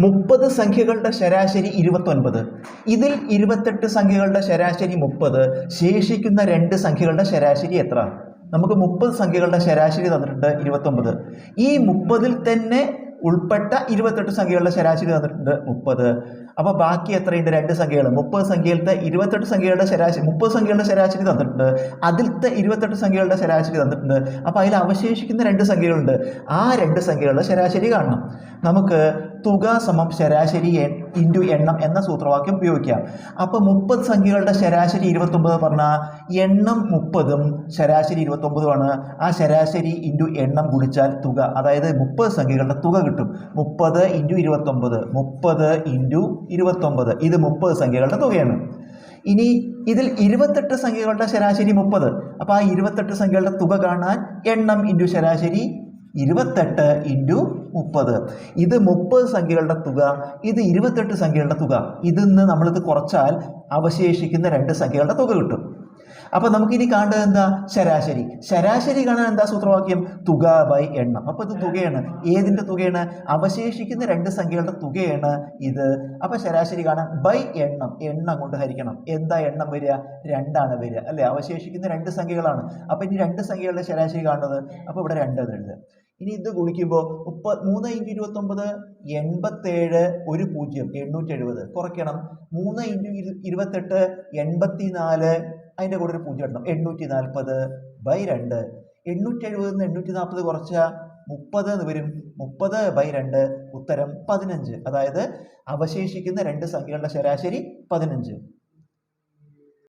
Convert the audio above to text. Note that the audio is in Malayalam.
മുപ്പത് സംഖ്യകളുടെ ശരാശരി ഇരുപത്തൊൻപത്. ഇതിൽ ഇരുപത്തെട്ട് സംഖ്യകളുടെ ശരാശരി മുപ്പത് ശേഷിക്കുന്ന രണ്ട് സംഖ്യകളുടെ ശരാശരി എത്ര? നമുക്ക് മുപ്പത് സംഖ്യകളുടെ ശരാശരി തന്നിട്ടുണ്ട് ഇരുപത്തൊമ്പത് ഈ മുപ്പതിൽ തന്നെ ഉൾപ്പെട്ട ഇരുപത്തെട്ട് സംഖ്യകളുടെ ശരാശരി തന്നിട്ടുണ്ട് മുപ്പത്. അപ്പോൾ ബാക്കി എത്രയുണ്ട്? രണ്ട് സംഖ്യകൾ മുപ്പത് സംഖ്യയിലത്തെ ഇരുപത്തെട്ട് സംഖ്യകളുടെ ശരാശരി മുപ്പത് സംഖ്യകളുടെ ശരാശരി തന്നിട്ടുണ്ട്. അതിലത്തെ ഇരുപത്തെട്ട് സംഖ്യകളുടെ ശരാശരി തന്നിട്ടുണ്ട്. അപ്പോൾ അതിൽ അവശേഷിക്കുന്ന രണ്ട് സംഖ്യകളുണ്ട്. ആ രണ്ട് സംഖ്യകളുടെ ശരാശരി കാണണം. നമുക്ക് തുക സമം ശരാശരി ഇന്റു എണ്ണം എന്ന സൂത്രവാക്യം ഉപയോഗിക്കാം. അപ്പോൾ മുപ്പത് സംഖ്യകളുടെ ശരാശരി ഇരുപത്തൊമ്പത് പറഞ്ഞാൽ എണ്ണം മുപ്പതും ശരാശരി ഇരുപത്തൊമ്പതുമാണ് ആ ശരാശരി ഇന്റു എണ്ണം ഗുണിച്ചാൽ തുക അതായത് മുപ്പത് സംഖ്യകളുടെ തുക കിട്ടും. മുപ്പത് ഇന്റു ഇരുപത്തൊമ്പത് മുപ്പത് ഇന്റു ഇരുപത്തൊമ്പത്. ഇത് മുപ്പത് സംഖ്യകളുടെ തുകയാണ്. ഇനി ഇതിൽ ഇരുപത്തെട്ട് സംഖ്യകളുടെ ശരാശരി മുപ്പത്. അപ്പോൾ ആ ഇരുപത്തെട്ട് സംഖ്യകളുടെ തുക കാണാൻ എണ്ണം ഇന്റു ശരാശരി ഇരുപത്തെട്ട് ഇന്റു മുപ്പത്. ഇത് മുപ്പത് സംഖ്യകളുടെ തുക ഇത് ഇരുപത്തെട്ട് സംഖ്യകളുടെ തുക. ഇതിൽ നിന്ന് നമ്മളിത് കുറച്ചാൽ അവശേഷിക്കുന്ന രണ്ട് സംഖ്യകളുടെ തുക കിട്ടും. അപ്പോൾ നമുക്കിനി കാണേണ്ടത് എന്താ? ശരാശരി. ശരാശരി കാണാൻ എന്താ സൂത്രവാക്യം? തുക ബൈ എണ്ണം. അപ്പോൾ ഇത് തുകയാണ്. ഏതിന്റെ തുകയാണ്? അവശേഷിക്കുന്ന രണ്ട് സംഖ്യകളുടെ തുകയാണ് ഇത്. അപ്പോൾ ശരാശരി കാണാൻ ബൈ എണ്ണം. എണ്ണം കൊണ്ട് ഹരിക്കണം. എന്താ എണ്ണം വരിക? രണ്ടാണ് വരിക. അല്ലേ? അവശേഷിക്കുന്ന രണ്ട് സംഖ്യകളാണ്. അപ്പോൾ ഇനി രണ്ട് സംഖ്യകളുടെ ശരാശരി കാണുന്നത് അപ്പോൾ ഇവിടെ രണ്ട് എഴുതുക ഇനി ഇത് ഗുണിക്കുമ്പോൾ മുപ്പ മൂന്ന് ഇന്റു ഇരുപത്തൊമ്പത് എൺപത്തേഴ് ഒരു പൂജ്യം എണ്ണൂറ്റി എഴുപത് കുറയ്ക്കണം. മൂന്ന് ഇന്റു ഇരു ഇരുപത്തെട്ട് എൺപത്തി നാല് അതിന്റെ കൂടെ ഒരു പൂജ്യം ഇടണം. എണ്ണൂറ്റി നാൽപ്പത് ബൈ രണ്ട്. എണ്ണൂറ്റി എഴുപതിൽ നിന്ന് എണ്ണൂറ്റി നാൽപ്പത് കുറച്ചാൽ മുപ്പത് എന്ന് വരും. മുപ്പത് ബൈ രണ്ട് ഉത്തരം പതിനഞ്ച്. അതായത് അവശേഷിക്കുന്ന രണ്ട് സംഖ്യകളുടെ ശരാശരി പതിനഞ്ച്.